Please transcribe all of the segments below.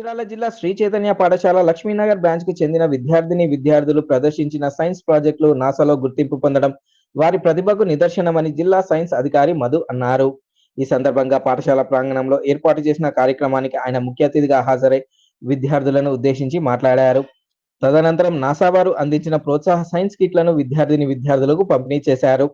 మంచిర్యాల జిల్లా శ్రీ చైతన్య పాఠశాల లక్ష్మీనగర్ బ్రాంచ్కు చెందిన విద్యార్థిని విద్యార్థులు ప్రదర్శించిన సైన్స్ ప్రాజెక్టులు నాసాలో గుర్తింపు పొందడం వారి ప్రతిభకు నిదర్శనమని జిల్లా సైన్స్ అధికారి మధు అన్నారు. ఈ సందర్భంగా పాఠశాల ప్రాంగణంలో ఏర్పాటు చేసిన కార్యక్రమానికి ఆయన ముఖ్య అతిథిగా హాజరై విద్యార్థులను ఉద్దేశించి మాట్లాడారు. తదనంతరం నాసా వారు అందించిన ప్రోత్సాహ సైన్స్ కిట్లను విద్యార్థిని విద్యార్థులకు పంపిణీ చేశారు.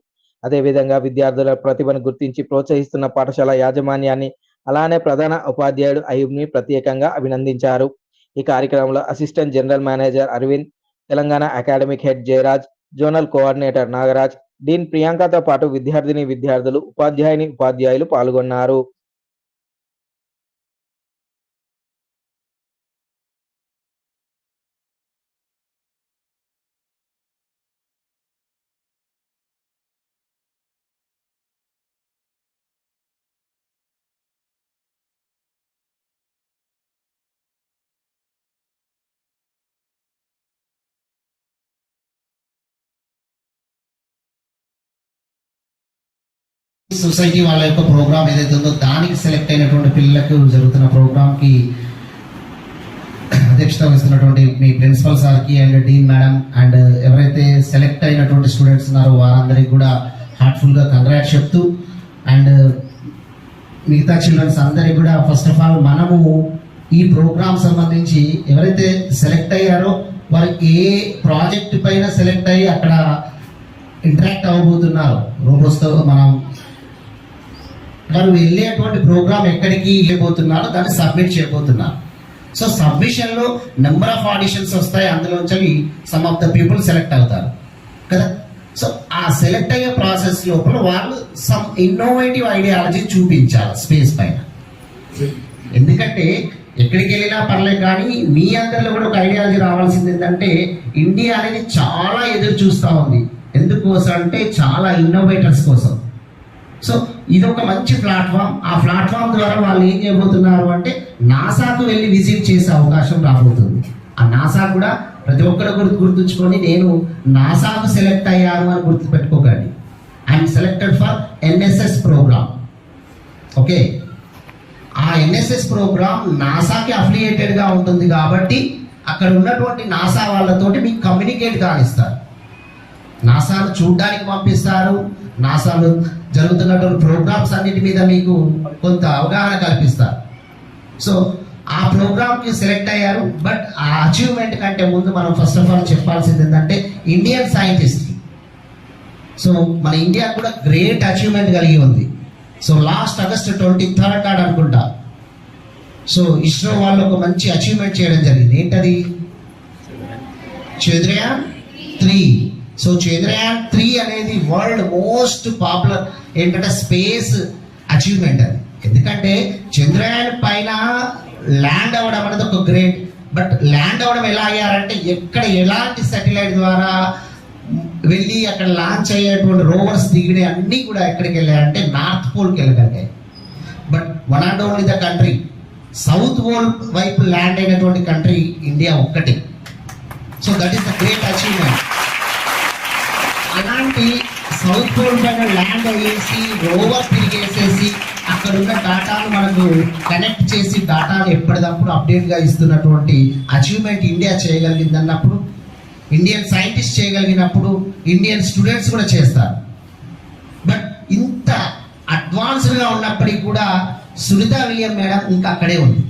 అదేవిధంగా విద్యార్థుల ప్రతిభను గుర్తించి ప్రోత్సహిస్తున్న పాఠశాల యాజమాన్యాన్ని అలానే ప్రధాన ఉపాధ్యాయుడు అయూబ్ని ప్రత్యేకంగా అభినందించారు. ఈ కార్యక్రమంలో assistant general manager Aravind Telangana academic head Jayaraj zonal coordinator Nagaraj dean ప్రియాంకతో పాటు విద్యార్థిని విద్యార్థులు ఉపాధ్యాయుని ఉపాధ్యాయులు పాల్గొన్నారు. సొసైటీ వాళ్ళ యొక్క ప్రోగ్రామ్ ఏదైతే ఉందో దానికి సెలెక్ట్ అయినటువంటి పిల్లలకు జరుగుతున్న ప్రోగ్రామ్కి అధ్యక్షత వహిస్తున్నటువంటి మీ ప్రిన్సిపల్ సార్కి అండ్ డీన్ మేడం అండ్ ఎవరైతే సెలెక్ట్ అయినటువంటి స్టూడెంట్స్ ఉన్నారో వారందరికీ కూడా హార్ట్ఫుల్గా కంగ్రాట్స్ చెప్తూ అండ్ మిగతా చిల్డ్రన్స్ అందరికి కూడా ఫస్ట్ ఆఫ్ ఆల్ మనము ఈ ప్రోగ్రామ్ సంబంధించి ఎవరైతే సెలెక్ట్ అయ్యారో వారు ఏ ప్రాజెక్ట్ పైన సెలెక్ట్ అయ్యి అక్కడ ఇంటరాక్ట్ అవ్వబోతున్నారు రోబోస్తో మనం తను వెళ్ళేటువంటి ప్రోగ్రామ్ ఎక్కడికి వెళ్ళబోతున్నారో దాన్ని సబ్మిట్ చేయబోతున్నారు. సో సబ్మిషన్లో నెంబర్ ఆఫ్ ఆడిషన్స్ వస్తాయి అందులోంచి some of the people select అవుతారు. కదా? సో ఆ సెలెక్ట్ అయ్యే ప్రాసెస్ లోపల వాళ్ళు సమ్ ఇన్నోవేటివ్ ఐడియాలజీ చూపించాలి స్పేస్ పైన. ఎందుకంటే ఎక్కడికి వెళ్ళినా పర్లేదు కానీ మీ అందరిలో కూడా ఒక ఐడియాలజీ రావాల్సింది ఏంటంటే ఇండియా అనేది చాలా ఎదురు చూస్తూ ఉంది. ఎందుకోసం అంటే చాలా ఇన్నోవేటర్స్ కోసం. సో ఇది ఒక మంచి ప్లాట్ఫామ్. ఆ ప్లాట్ఫామ్ ద్వారా వాళ్ళు ఏం చేయబోతున్నారు అంటే నాసాకు వెళ్ళి విజిట్ చేసే అవకాశం రాబోతుంది. ఆ నాసా కూడా ప్రతి ఒక్కరు గుర్తు గుర్తుంచుకొని నేను నాసాకు సెలెక్ట్ అయ్యాను అని గుర్తు పెట్టుకోకండి I'm selected for NSS programme okay? ఆ ఎన్ఎస్ఎస్ ప్రోగ్రామ్ నాసాకి అఫిలియేటెడ్గా ఉంటుంది కాబట్టి అక్కడ ఉన్నటువంటి నాసా వాళ్ళతోటి మీకు కమ్యూనికేట్ కానిస్తారు. నాసాను చూడడానికి పంపిస్తారు నాసాను జరుగుతున్నటువంటి ప్రోగ్రామ్స్ అన్నిటి మీద మీకు కొంత అవగాహన కల్పిస్తారు. సో ఆ ప్రోగ్రామ్కి సెలెక్ట్ అయ్యారు. బట్ ఆ అచీవ్మెంట్ కంటే ముందు మనం ఫస్ట్ ఆఫ్ ఆల్ చెప్పాల్సింది ఏంటంటే ఇండియన్ సైంటిస్ట్. సో మన ఇండియా కూడా గ్రేట్ అచీవ్మెంట్ కలిగి ఉంది. So last August twenty third నాడు అనుకుంటా. సో ఇస్రో వాళ్ళు ఒక మంచి అచీవ్మెంట్ చేయడం జరిగింది. ఏంటది? Chandrayaan three. So Chandrayaan three అనేది వరల్డ్ మోస్ట్ పాపులర్ ఏంటంటే స్పేస్ అచీవ్మెంట్ అది. ఎందుకంటే చంద్రయాన్ పైన ల్యాండ్ అవ్వడం అనేది ఒక గ్రేట్. బట్ ల్యాండ్ అవ్వడం ఎలా అయ్యారంటే ఎక్కడ ఎలాంటి సాటిలైట్ ద్వారా వెళ్ళి అక్కడ లాంచ్ అయ్యేటువంటి రోవర్స్ దిగిన అన్ని కూడా ఎక్కడికి వెళ్ళాయంటే నార్త్ పోల్కి వెళ్ళగలిగాయి but one and only the country. South pole వైపు ల్యాండ్ అయినటువంటి కంట్రీ ఇండియా ఒక్కటి. So that is the great achievement. అలాంటి సౌత్ పోల్ పైన ల్యాండ్ అయ్యేసి రోవర్ తిరిగేసేసి అక్కడ ఉన్న డాటాను మనకు కనెక్ట్ చేసి డాటాను ఎప్పటికప్పుడు అప్డేట్గా ఇస్తున్నటువంటి అచీవ్మెంట్ ఇండియా చేయగలిగింది అన్నప్పుడు ఇండియన్ సైంటిస్ట్ చేయగలిగినప్పుడు ఇండియన్ స్టూడెంట్స్ కూడా చేస్తారు. బట్ ఇంత అడ్వాన్స్డ్గా ఉన్నప్పటికీ కూడా సునీత విలియం మేడం ఇంకా అక్కడే ఉంది.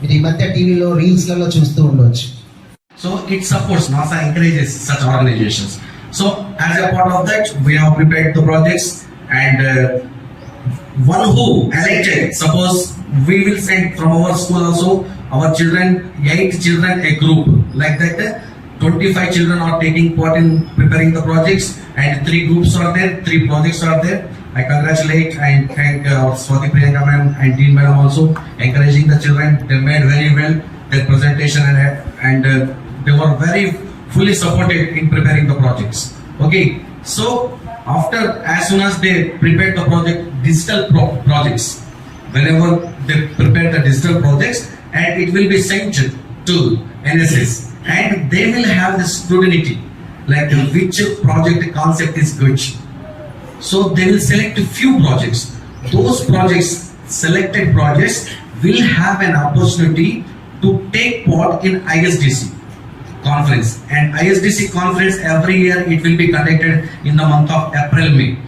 మీరు ఈ మధ్య టీవీలో రీల్స్లలో చూస్తూ ఉండవచ్చు so it supports NASA encourages such organisations So as a part of that, we have prepared the projects and uh, one who elected, suppose we will send from our school also, our children, eight children, a group like that. uh, 25 children are taking part in preparing the projects and three groups are there, three projects are there. I congratulate and thank uh, Swati Priyanka ma'am and Dean madam also encouraging the children. They made very well their presentation and, and uh, they were very fully supported in preparing the projects. Okay, so after as soon as they prepared the project, digital pro- projects, whenever they prepare the digital projects, and it will be sent to NSS, and they will have the scrutiny, like which project concept is good. So they will select a few projects. Those projects, selected projects, will have an opportunity to take part in ISDC conference. And ISDC conference every year it will be conducted in the month of April May.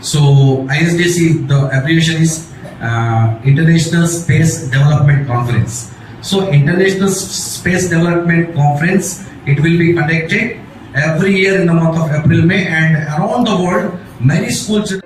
So ISDC the abbreviation is uh, International Space Development Conference. So International Space Development Conference it will be conducted every year in the month of April May and around the world many schools.